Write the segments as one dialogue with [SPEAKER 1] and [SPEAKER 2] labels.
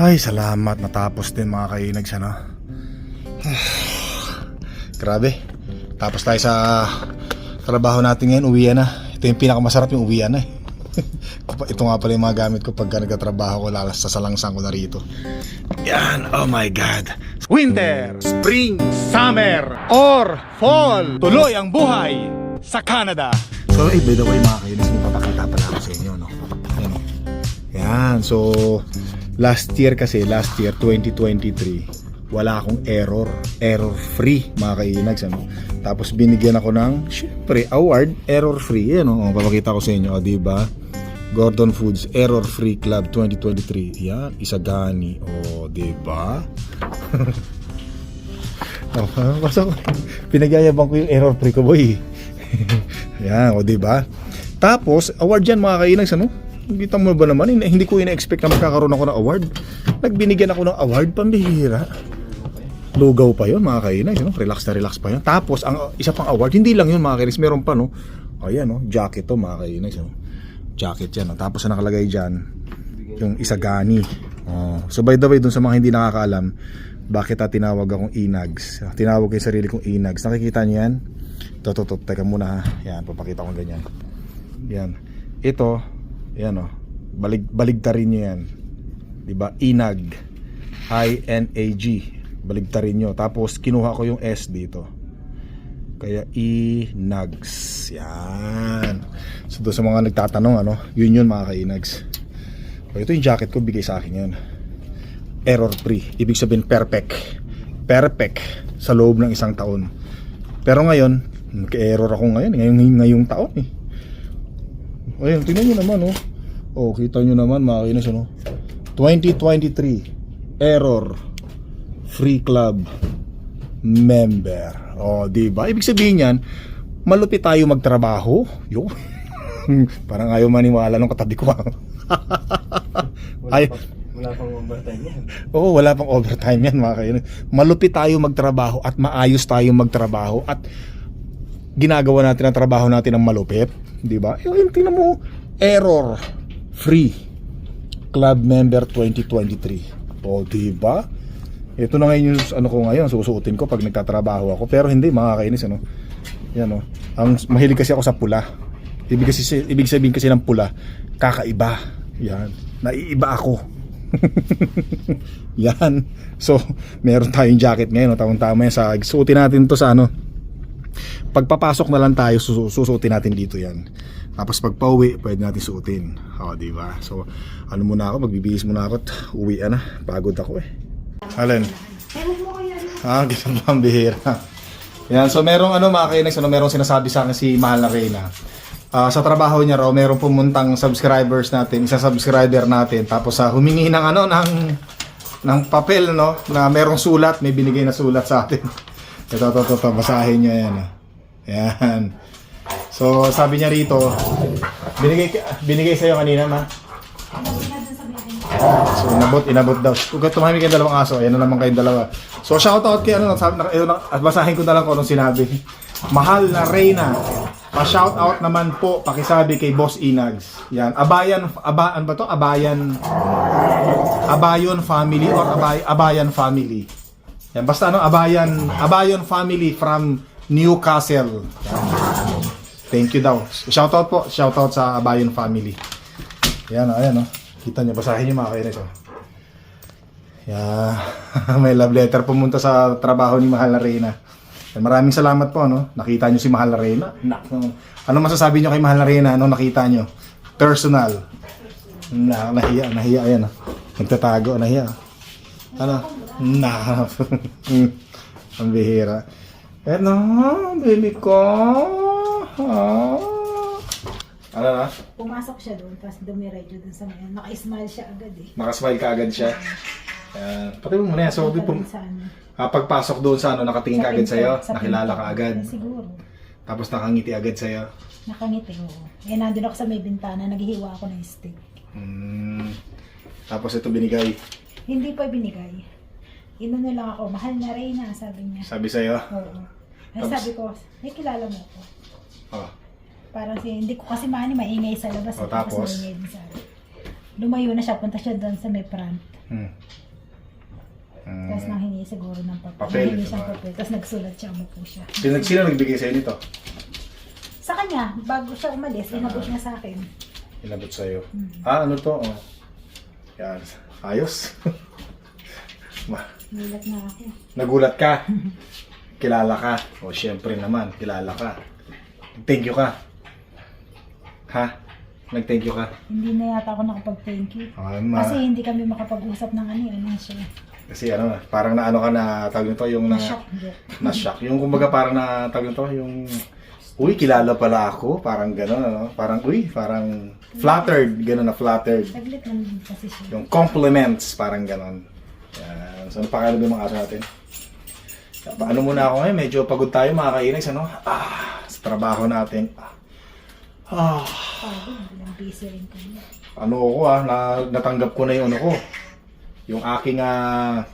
[SPEAKER 1] Ay, salamat. Natapos din mga kainags, ano? Grabe. Tapos tayo sa trabaho natin ngayon. Uwian na. Ito yung pinakamasarap yung uwian na eh. Ito nga pala yung mga gamit ko pagka nagtatrabaho ko. Lalas sa salangsang ko na rito. Yan. Oh my God. Winter, Spring, Summer, or Fall. Tuloy ang buhay sa Canada. So, eh, by the way mga kainis, may papakita pala ako sa inyo, no? Yan, oh. Yan. So, last year kasi, last year, 2023, wala akong error. Error free, mga kainags. Ano? Tapos binigyan ako ng, syempre, award, error free. Yan, oh. Papakita ko sa inyo, oh, di ba? Gordon Foods Error Free Club 2023. Yan, Isagani. O, oh, di ba? oh, basta pinagyayabang ko yung error free ko, boy. Yan, o, di ba? Tapos, award yan mga kainags, ano? Kita mo ba naman, hindi ko ina-expect na magkakaroon ako ng award. Nagbinigyan ako ng award, pambihira. Lugaw pa yun mga kainags, no? relax na relax pa yun. Tapos, ang isa pang award, hindi lang yun mga kainags, meron pa, no? Ayan, no? jacket to mga kainags, no? jacket yan. No? Tapos ang nakalagay dyan, yung isagani. Oh. So by the way, dun sa mga hindi nakakaalam, bakit ah, tinawag akong inags? Ah, Tinawag ko yung sarili kong inags. Nakikita niyo yan? Ito, ito, ito. Teka muna ha. Yan, papakita ko ganyan. Yan. Ito, yan o. Balig, baligtarin niyo yan. Diba? Inag. I-N-A-G. Baligtarin nyo. Tapos, kinuha ko yung S dito. Kaya inags. Yan. So doon sa mga nagtatanong ano, yun yun mga kainags. So, ito yung jacket ko, bigay sa akin yun. Error free. Ibig sabihin perfect. Perfect sa loob ng isang taon. Pero ngayon, nag-error ako ngayon. Ngayong, ngayong taon eh. Ayun, tingnan nyo naman oh. Oh, kita nyo naman mga kainis ano. 2023 error free club member. Oh, di ba? Ibig sabihin yan, malupit tayo magtrabaho. Yo. Parang ayaw maniwala nung katabi ko. Ay,
[SPEAKER 2] Wala pang overtime yan.
[SPEAKER 1] Oo, wala pang overtime yan mga kainis. Malupit tayo magtrabaho at maayos tayo magtrabaho at ginagawa natin ang trabaho natin ng malupit, di ba? Yung tingnan mo, error free club member 2023. O, di ba? Ito na ngayon yung ano ko ngayon, susuotin ko pag nagtatrabaho ako. Pero hindi mga kainis ano. Yan oh. Ang mahilig kasi ako sa pula. Ibig kasi ibig sabihin kasi ng pula, kakaiba. Yan. Naiiba ako. Yan. So, meron tayong jacket ngayon, no? tamang-tama yan sa suotin natin to sa ano. Pagpapasok na lang tayo, susu- susuotin natin dito yan. Tapos pag pauwi, pwede natin suotin. O, di ba? So, ano muna ako, magbibihis muna ako at uwi na. Pagod ako eh. Alin? Ah, ganun ba ang bihira? Yan, so merong ano mga kainex, ano, merong sinasabi sa akin si Mahal na Reyna. Ah, sa trabaho niya raw, merong pumuntang subscribers natin, isa subscriber natin, tapos sa humingi ng ano, ng, ng papel, no, na merong sulat, may binigay na sulat sa atin. Ito, ito, ito, ito basahin niyo yan. ah. Yan. So, sabi niya rito, binigay, binigay sa'yo kanina, ma? So, inabot, inabot daw. Kung tumahimik kayong dalawang aso, ayan na naman kayong dalawa. So, shoutout kay ano, sabi, na, na, at basahin ko na lang kung anong sinabi. Mahal na Reyna, pa-shoutout naman po, pakisabi kay Boss Inags. Yan, Abayan, aba, ano ba to? Abayan, Abayon family or Abay, Abayan family. Yan, basta ano, Abayan, Abayon family from Newcastle. Yan. Thank you daw. Shoutout po, shoutout sa Abayon family. Yan, ayan, oh. Kita niyo, basahin niyo mga kainis, oh. Yeah. May love letter pumunta sa trabaho ni Mahal na Reyna. Yan, Maraming salamat po, no? Nakita niyo si Mahal na Reyna. No? Ano masasabi niyo kay Mahal na Reyna? Ano nakita niyo? Personal. Na, nahiya, nahiya, ayan, oh. Nagtatago, nahiya. Ano? Na. Ang bihira. Ano, baby ko. Ah. Ano na?
[SPEAKER 3] Pumasok siya doon, tapos dumiretso doon sa mga, naka-smile siya agad eh.
[SPEAKER 1] Nakasmile ka agad siya. Ayan. Pati mo muna yan. So, di pum-
[SPEAKER 3] Sa ano,
[SPEAKER 1] ah, pagpasok doon sa ano, nakatingin ka agad
[SPEAKER 3] pinto,
[SPEAKER 1] sa'yo.
[SPEAKER 3] sa
[SPEAKER 1] Nakilala
[SPEAKER 3] pinto.
[SPEAKER 1] ka agad.
[SPEAKER 3] Eh, siguro.
[SPEAKER 1] Tapos nakangiti agad sa'yo.
[SPEAKER 3] Nakangiti ko. Eh, nandun ako sa may bintana, naghihiwa ako ng steak.
[SPEAKER 1] Hmm. Tapos ito binigay.
[SPEAKER 3] Hindi pa binigay. Inano lang ako, mahal na Reyna, sabi niya.
[SPEAKER 1] Sabi sa'yo.
[SPEAKER 3] Oo. Ay,
[SPEAKER 1] Tapos-
[SPEAKER 3] sabi ko, may kilala mo ko.
[SPEAKER 1] Oh.
[SPEAKER 3] Parang si, hindi ko kasi mani maingay sa labas.
[SPEAKER 1] O,
[SPEAKER 3] eh, tapos maingay din sa Lumayo na siya, punta siya doon sa may front.
[SPEAKER 1] Hmm. Hmm.
[SPEAKER 3] Tapos nanghingi siguro ng papel.
[SPEAKER 1] Papel,
[SPEAKER 3] Nanghingi siyang
[SPEAKER 1] diba?
[SPEAKER 3] papel. Tapos nagsulat siya, umupo siya.
[SPEAKER 1] Sino, sino nagbigay sa'yo nito?
[SPEAKER 3] Sa kanya, bago siya umalis, inabot niya sa akin.
[SPEAKER 1] Inabot sa'yo.
[SPEAKER 3] Hmm.
[SPEAKER 1] Ah, ano to? Oh. Yan. Ayos. Ma-
[SPEAKER 3] Nilat na ako.
[SPEAKER 1] Nagulat ka. Kilala ka. O, syempre naman, kilala ka. Thank you ka. Ha? Nag-thank you ka.
[SPEAKER 3] Hindi na yata ako nakapag-thank you.
[SPEAKER 1] Ah, ma-
[SPEAKER 3] Kasi hindi kami makapag-usap ng ano, ano siya.
[SPEAKER 1] kasi ano, parang na ano ka na tawag nito yung na
[SPEAKER 3] Na-shock. Hindi.
[SPEAKER 1] na-shock. Yung kumbaga parang na tawag nito yung uy, kilala pala ako. Parang gano'n, ano? Parang uy, parang flattered. Gano'n na flattered.
[SPEAKER 3] Saglit lang din kasi siya.
[SPEAKER 1] Yung compliments, parang ganon. Yan. So, napakalo ba yung mga aso natin? Paano muna ako ngayon? Medyo pagod tayo mga kainags, ano? Ah, trabaho natin. Ah, ano ako ah, na, natanggap ko na yung ano ko. Yung aking ah,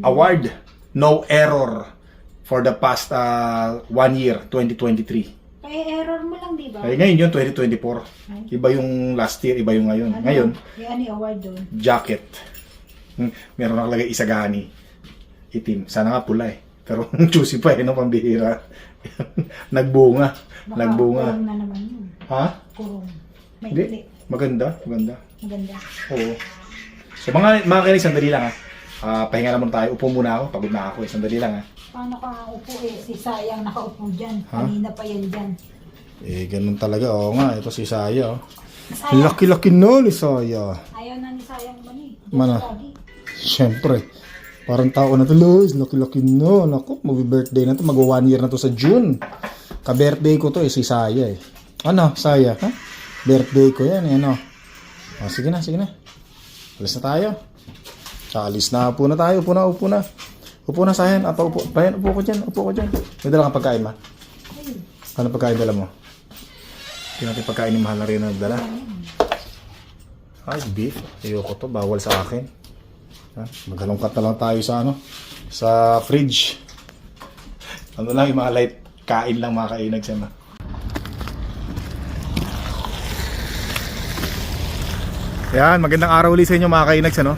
[SPEAKER 1] award, no error for the past ah, one year, 2023.
[SPEAKER 3] Ay, error mo lang, di ba?
[SPEAKER 1] Ay, ngayon yun, 2024. Iba yung last year, iba yung ngayon.
[SPEAKER 3] Ano?
[SPEAKER 1] Ngayon,
[SPEAKER 3] ano yung award doon?
[SPEAKER 1] jacket. Hmm, Meron nakalagay isagani. Itim. Sana nga pula eh. Pero juicy pa eh, no, pambihira. Nagbunga.
[SPEAKER 3] Baka
[SPEAKER 1] Nagbunga.
[SPEAKER 3] kurong na naman yun.
[SPEAKER 1] Ha?
[SPEAKER 3] Kurong. May
[SPEAKER 1] Hindi. Maganda, maganda.
[SPEAKER 3] Maganda.
[SPEAKER 1] Oo. So mga mga kinig, sandali lang ha. Ah, pahinga naman tayo. Upo muna ako. Pagod na ako eh. Sandali lang ha.
[SPEAKER 3] Paano ka upo eh? Si Sayang nakaupo dyan.
[SPEAKER 1] Ha?
[SPEAKER 3] Kanina pa yan dyan.
[SPEAKER 1] Eh, ganun talaga. Oo nga. Ito si Saya. Oh.
[SPEAKER 3] Sayang.
[SPEAKER 1] Laki-laki no ni Saya.
[SPEAKER 3] Ayaw na ni Sayang man eh.
[SPEAKER 1] Mana? Siyempre. Parang tao na to, Lois. Laki-laki no. Naku, mag-birthday na to. Mag one year na to sa June. Ka-birthday ko to eh, si Saya eh. Ano, Saya? Ha? Birthday ko yan eh, ano? Oh, sige na, sige na. Alis na tayo. Alis na. Upo na tayo. Upo na, upo na. Upo na, Sayan. Apa, upo. Bayan, upo ko dyan. Upo ko dyan. May dala kang pagkain, ma? Ano pagkain dala mo? Hindi natin pagkain ni Mahal na rin ang dala. Ay, beef. Ayoko to. Bawal sa akin. Ha? Maghalongkat na lang tayo sa ano? Sa fridge. Ano lang yung mga light kain lang mga kainag na. Yan, magandang araw ulit sa inyo mga kainags ano.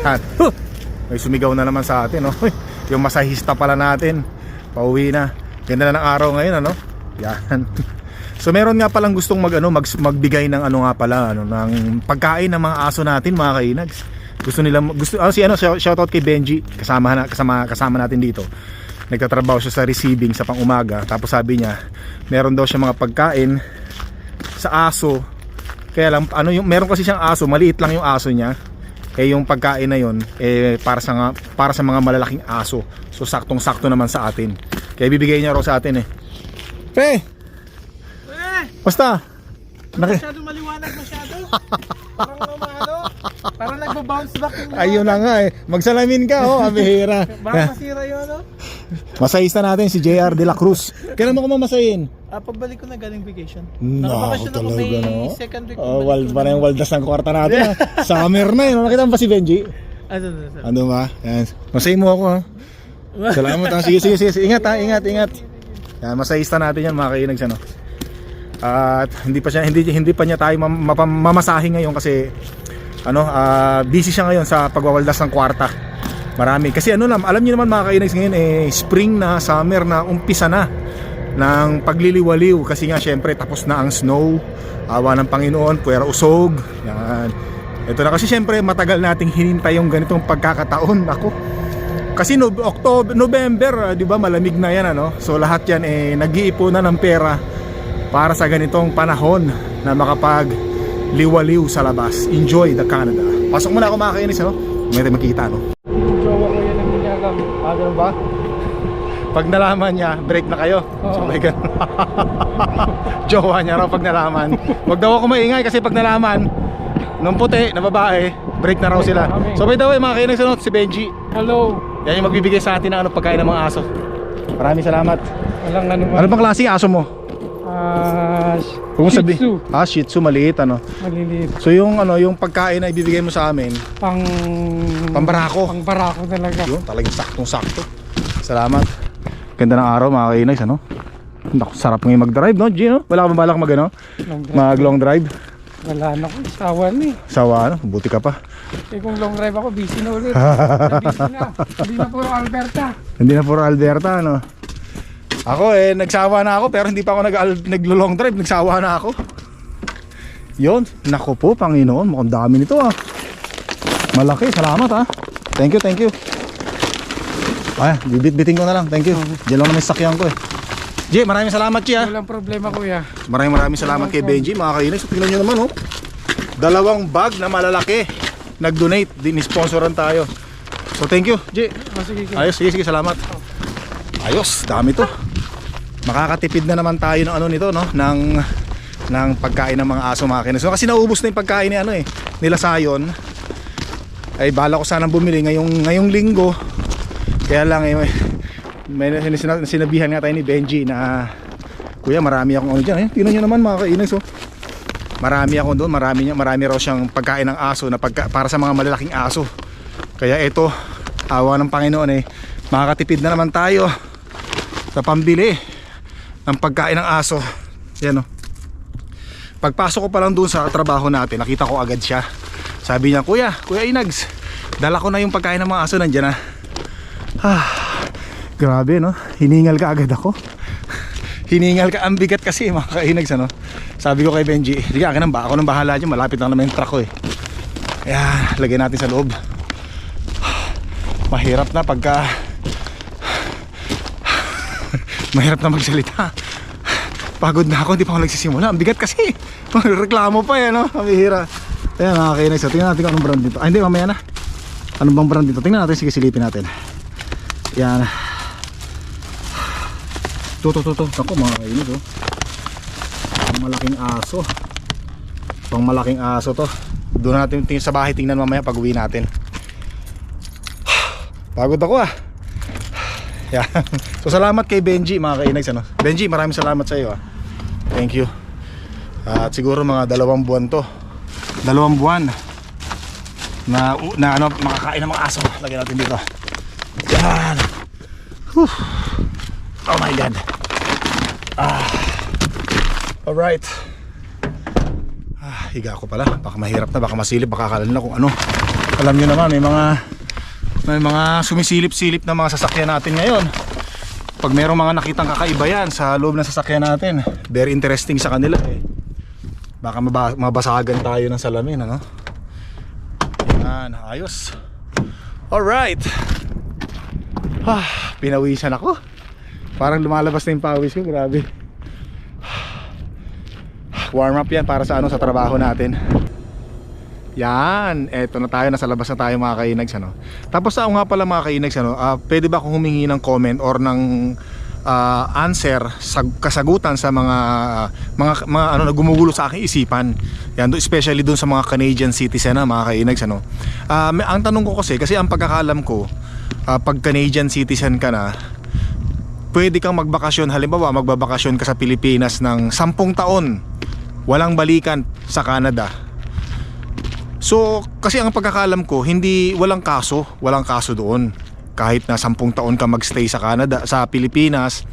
[SPEAKER 1] At, huh, may sumigaw na naman sa atin no. Yung masahista pala natin. Pauwi na. Ganda na ng araw ngayon ano. Yan. So meron nga palang gustong mag ano mag, magbigay ng ano nga pala ano ng pagkain ng mga aso natin mga kainags. Gusto nila gusto ah, si ano shout- shoutout kay Benji kasama na kasama kasama natin dito. Nagtatrabaho siya sa receiving sa pangumaga tapos sabi niya meron daw siya mga pagkain sa aso kaya lang ano yung meron kasi siyang aso, maliit lang yung aso niya. Eh yung pagkain na yon eh para sa para sa mga malalaking aso. So saktong-sakto naman sa atin. Kaya bibigay niya raw sa atin eh. Pre, basta. Naki
[SPEAKER 2] Masyado maliwanag masyado. Parang ano, parang nagbo-bounce back yung
[SPEAKER 1] Ayun na nga eh. Magsalamin ka oh, abihira.
[SPEAKER 2] Baka masira yun, ano?
[SPEAKER 1] Masahista natin si JR De La Cruz. Kailan mo ko mamasahin?
[SPEAKER 2] Ah, pabalik ko na galing vacation.
[SPEAKER 1] Nako
[SPEAKER 2] Nakabakasyon ako may
[SPEAKER 1] talaga no.
[SPEAKER 2] second week.
[SPEAKER 1] Oh, wal, parang
[SPEAKER 2] na.
[SPEAKER 1] waldas ng kwarta natin. ah. Summer na yun. Nakita mo ba si Benji?
[SPEAKER 2] Ano, ano, ano.
[SPEAKER 1] Ano ba? Yan. Masahin mo ako ha. Salamat ha. Sige, sige, sige. sige. Ingat ha. Ingat, ingat. Yan, masahista natin yan mga kainags ano. At hindi pa siya hindi hindi pa niya tayo mam- mapam- mamasahe ngayon kasi ano, ah, busy siya ngayon sa pagwawaldas ng kwarta. Marami kasi ano lang, alam niyo naman mga kainags ngayon eh spring na, summer na, umpisa na ng pagliliwaliw kasi nga syempre tapos na ang snow. Awa ng Panginoon, puwera usog. Yan. Ito na kasi syempre matagal nating hinintay yung ganitong pagkakataon. Ako. Kasi no, October, November, ah, 'di ba, malamig na 'yan ano. So lahat 'yan eh nag-iipon na ng pera para sa ganitong panahon na makapag liwaliw sa labas. Enjoy the Canada. Pasok muna ako mga kainis, ano? May tayo makita, no?
[SPEAKER 2] Jowa ko yan ang ginagawa.
[SPEAKER 1] Ah, ganun ba? Pag nalaman niya, break na kayo.
[SPEAKER 2] Oo.
[SPEAKER 1] So, may ganun. Jowa niya raw pag nalaman. Huwag daw ako maingay kasi pag nalaman, nung puti na babae, break na raw sila. So by the way, mga kainis, ano? Si Benji.
[SPEAKER 2] Hello.
[SPEAKER 1] Yan yung magbibigay sa atin ng ano, pagkain ng mga aso. Maraming salamat.
[SPEAKER 2] Walang ano
[SPEAKER 1] Ano bang klase aso mo?
[SPEAKER 2] Ah,
[SPEAKER 1] Kung
[SPEAKER 2] Shih
[SPEAKER 1] sabi,
[SPEAKER 2] Tzu.
[SPEAKER 1] ah, Shih Tzu, maliit ano.
[SPEAKER 2] maliliit.
[SPEAKER 1] So yung ano, yung pagkain na ibibigay mo sa amin,
[SPEAKER 2] Pang...
[SPEAKER 1] Pambarako.
[SPEAKER 2] Pang barako talaga.
[SPEAKER 1] yun, talagang saktong-sakto. Salamat. Ganda ng araw, mga kainags, ano? Naku, sarap ngayon mag-drive, no, Gino? Wala ka balak mag, ano?
[SPEAKER 2] Long drive. Wala na ko. Sawa na eh.
[SPEAKER 1] Sawa, ano? Buti ka pa.
[SPEAKER 2] Eh kung long drive ako, busy na ulit. busy na. Hindi na puro Alberta.
[SPEAKER 1] Hindi na puro Alberta, no? Ako eh, nagsawa na ako pero hindi pa ako nag naglo-long drive, nagsawa na ako. Yon, nako po, Panginoon, mukhang dami nito ah. Malaki, salamat ah. Thank you, thank you. Ay, bibit-biting ko na lang, thank you. Diyan lang naman sakyan ko eh. G, maraming salamat G ah.
[SPEAKER 2] Walang problema kuya.
[SPEAKER 1] Maraming maraming salamat kay Benji, mga kainis. So, tingnan nyo naman oh. Dalawang bag na malalaki. Nag-donate, din-sponsoran tayo. So thank you, G.
[SPEAKER 2] O sige kuya.
[SPEAKER 1] Ayos, sige, sige, salamat. Ayos, dami to. Makakatipid na naman tayo ng ano nito, no? Ng ng pagkain ng mga aso mga kinis. So, kasi naubos na yung pagkain ni ano eh, nila Sayon. Ay bala ko sanang bumili ngayong ngayong linggo. Kaya lang eh may may sina- sinabihan nga tayo ni Benji na Kuya, marami akong ano diyan. Eh, tingnan niyo naman mga kainis oh. Marami ako doon, marami niya, marami raw siyang pagkain ng aso na pagka, para sa mga malalaking aso. Kaya ito, awa ng Panginoon eh, makakatipid na naman tayo sa pambili ng pagkain ng aso. Yan oh. Pagpasok ko pa lang doon sa trabaho natin, nakita ko agad siya. Sabi niya, Kuya, Kuya Inags, dala ko na yung pagkain ng mga aso nandiyan na. Ah, grabe no, hiningal ka agad ako. hiningal ka, ang bigat kasi mga kainags ano. Sabi ko kay Benji, sige akin ba, ako nang bahala dyan, malapit lang naman yung truck ko eh. Kaya, lagay natin sa loob. Mahirap na pagka Mahirap na magsalita. Pagod na ako, hindi pa ako nagsisimula. Ang bigat kasi. Reklamo pa yan, no? Ang bihira. Ayan, mga kainis. So, tingnan natin kung anong brand dito. Ay, hindi, mamaya na. Anong bang brand dito? Tingnan natin, sige, silipin natin. Yan. To, to, to, to. Ako, mga kainis, oh. Pang malaking aso. Pang malaking aso to. Doon natin sa bahay, tingnan mamaya pag uwi natin. Pagod ako ah. Yan. So salamat kay Benji mga kainags ano. Benji maraming salamat sa iyo ah. Thank you. At siguro mga dalawang buwan to. Dalawang buwan na na ano makakain ng mga aso. Lagyan natin dito. Yan. Whew. Oh my god. Ah. All right. Ah, higa ko pala. Baka mahirap na, baka masilip, baka akala nila kung ano. Alam niyo naman may mga may mga sumisilip-silip na mga sasakyan natin ngayon. Pag merong mga nakitang kakaiba yan sa loob ng sasakyan natin very interesting sa kanila eh. Baka maba- mabasagan tayo ng salamin ano? Yan ayos. Alright. Ah, pinawisan ako. Parang lumalabas na yung pawis ko grabe. Warm up yan para sa ano sa trabaho natin yan, eto na tayo, nasa labas na tayo mga kainags ano. Tapos ako nga pala mga kainags ano, ah, pwede ba akong humingi ng comment or ng ah, answer sa kasagutan sa mga mga mga ano na gumugulo sa aking isipan. Yan, especially doon sa mga Canadian citizen na mga kainags ano. Ah, may- ang tanong ko kasi kasi ang pagkakalam ko ah, pag Canadian citizen ka na pwede kang magbakasyon halimbawa magbabakasyon ka sa Pilipinas ng 10 taon walang balikan sa Canada So, kasi ang pagkakalam ko, hindi walang kaso, walang kaso doon. Kahit na 10 taon ka magstay sa Canada, sa Pilipinas,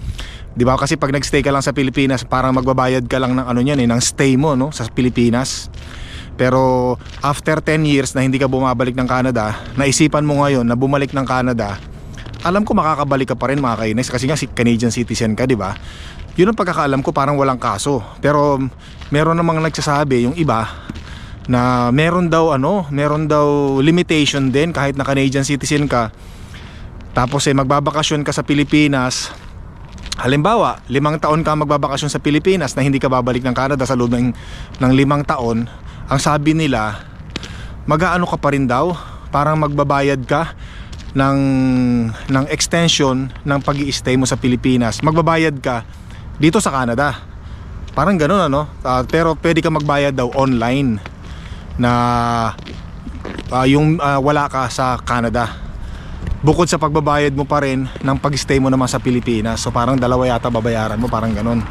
[SPEAKER 1] 'di ba? Kasi pag nagstay ka lang sa Pilipinas, parang magbabayad ka lang ng ano niyan eh, ng stay mo, no, sa Pilipinas. Pero after 10 years na hindi ka bumabalik ng Canada, naisipan mo ngayon na bumalik ng Canada, alam ko makakabalik ka pa rin mga kainis kasi nga si Canadian citizen ka, 'di ba? Yun ang pagkakaalam ko, parang walang kaso. Pero meron namang nagsasabi yung iba na meron daw ano, meron daw limitation din kahit na Canadian citizen ka. Tapos eh magbabakasyon ka sa Pilipinas. Halimbawa, limang taon ka magbabakasyon sa Pilipinas na hindi ka babalik ng Canada sa loob ng, ng limang taon. Ang sabi nila, mag-aano ka pa rin daw, parang magbabayad ka ng ng extension ng pag stay mo sa Pilipinas. Magbabayad ka dito sa Canada. Parang ganoon ano, Ah, pero pwede ka magbayad daw online na ah, yung ah, wala ka sa Canada. Bukod sa pagbabayad mo pa rin ng pag-stay mo naman sa Pilipinas. So parang dalawa yata babayaran mo, parang ganun.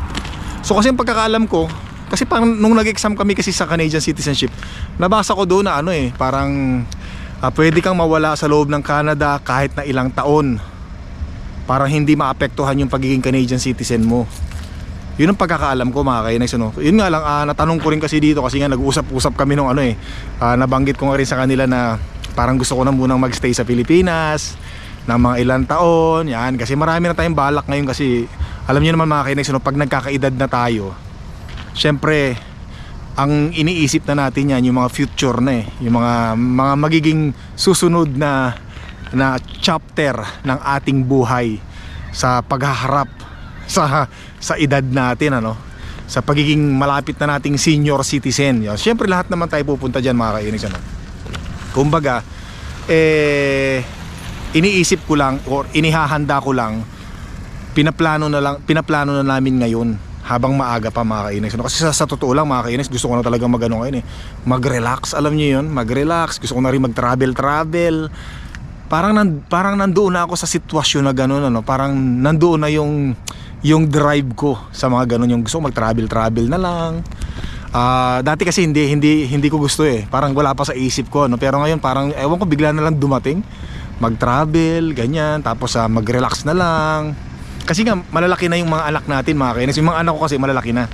[SPEAKER 1] So kasi yung pagkakaalam ko, kasi parang nung nag-exam kami kasi sa Canadian citizenship, nabasa ko doon na ano eh, parang ah, pwede kang mawala sa loob ng Canada kahit na ilang taon. Parang hindi maapektuhan yung pagiging Canadian citizen mo. Yun ang pagkakaalam ko mga kainex ano. Yun nga lang ah, natanong ko rin kasi dito kasi nga nag-usap-usap kami nung ano eh. Ah, nabanggit ko nga rin sa kanila na parang gusto ko na munang magstay sa Pilipinas ng mga ilang taon, yan kasi marami na tayong balak ngayon kasi alam niyo naman mga kainex ano, pag nagkakaedad na tayo, syempre ang iniisip na natin yan yung mga future na eh, yung mga mga magiging susunod na na chapter ng ating buhay sa paghaharap sa sa edad natin ano sa pagiging malapit na nating senior citizen yun. Siyempre lahat naman tayo pupunta diyan mga kainis ano. Kumbaga eh iniisip ko lang or inihahanda ko lang pinaplano na lang pinaplano na namin ngayon habang maaga pa mga kainis. Ano? Kasi sa, sa totoo lang mga kainis, gusto ko na talaga magano ngayon eh. Mag-relax, alam niyo 'yun, mag-relax. Gusto ko na rin mag-travel-travel. Parang nan, parang nandoon na ako sa sitwasyon na gano'n ano, parang nandoon na yung yung drive ko sa mga ganun yung gusto ko mag-travel-travel na lang. Ah, dati kasi hindi hindi hindi ko gusto eh. Parang wala pa sa isip ko no. Pero ngayon parang ewan ko bigla na lang dumating. Mag-travel, ganyan, tapos ah, mag-relax na lang. Kasi nga malalaki na yung mga anak natin, mga kainis. Yung mga anak ko kasi malalaki na.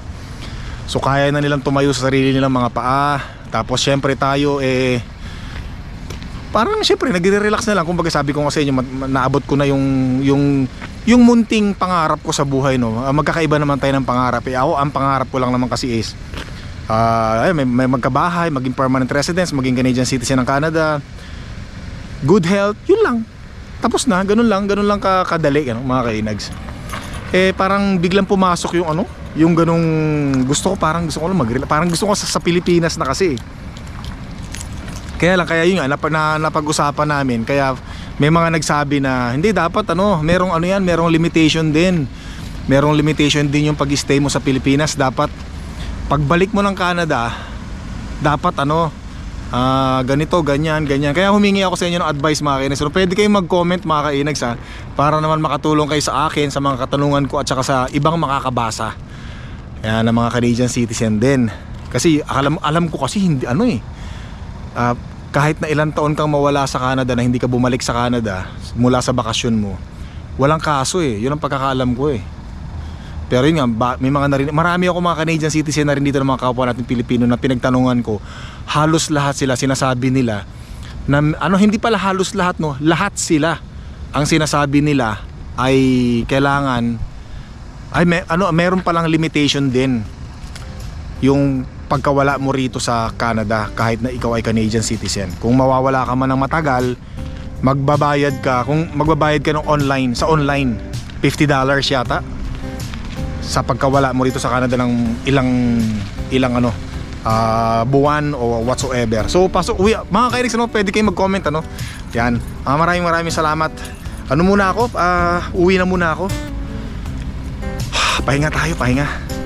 [SPEAKER 1] So kaya na nilang tumayo sa sarili nilang mga paa. Tapos syempre tayo eh parang syempre nagre-relax na lang. Kumbaga sabi ko nga sa inyo naabot ko na yung yung yung munting pangarap ko sa buhay no? Ah, magkakaiba naman tayo ng pangarap eh. Ako ang pangarap ko lang naman kasi is ah ay, may, may magkabahay maging permanent residence maging Canadian citizen ng Canada. Good health yun lang. Tapos na ganun lang ganun lang ka kadali ano, mga kainags. Eh parang biglang pumasok yung ano yung ganung gusto ko. Parang gusto ko lang mag parang gusto ko sa, sa Pilipinas na kasi eh. Kaya lang kaya yun nga nap, na, napag-usapan namin kaya may mga nagsabi na hindi dapat ano, merong ano yan, merong limitation din. Merong limitation din yung pag-stay mo sa Pilipinas, dapat pagbalik mo ng Canada, dapat ano, ah, ganito, ganyan, ganyan. Kaya humingi ako sa inyo ng advice mga kainex. So, pwede kayong mag-comment mga kainex ha, para naman makatulong kayo sa akin sa mga katanungan ko at saka sa ibang makakabasa. Yan, ng mga Canadian citizen din. Kasi alam, alam ko kasi hindi ano eh. Ah, kahit na ilang taon kang mawala sa Canada na hindi ka bumalik sa Canada mula sa bakasyon mo, walang kaso eh. Yun ang pagkakaalam ko eh. Pero yun nga, may mga narinig, marami ako mga Canadian citizen na rin dito ng mga kapwa natin Pilipino na pinagtanungan ko, halos lahat sila sinasabi nila na ano hindi pala halos lahat no, lahat sila ang sinasabi nila ay kailangan ay may, ano meron palang limitation din yung pagkawala mo rito sa Canada kahit na ikaw ay Canadian citizen. Kung mawawala ka man ng matagal, magbabayad ka, kung magbabayad ka ng online, sa online, $50 yata sa pagkawala mo rito sa Canada ng ilang ilang ano ah, buwan o whatsoever. So pasok uwi mga kairis ano pwede kayong mag-comment ano. Yan. Ah, maraming maraming salamat. Ano muna ako? Ah, uwi na muna ako. Pahinga tayo, pahinga.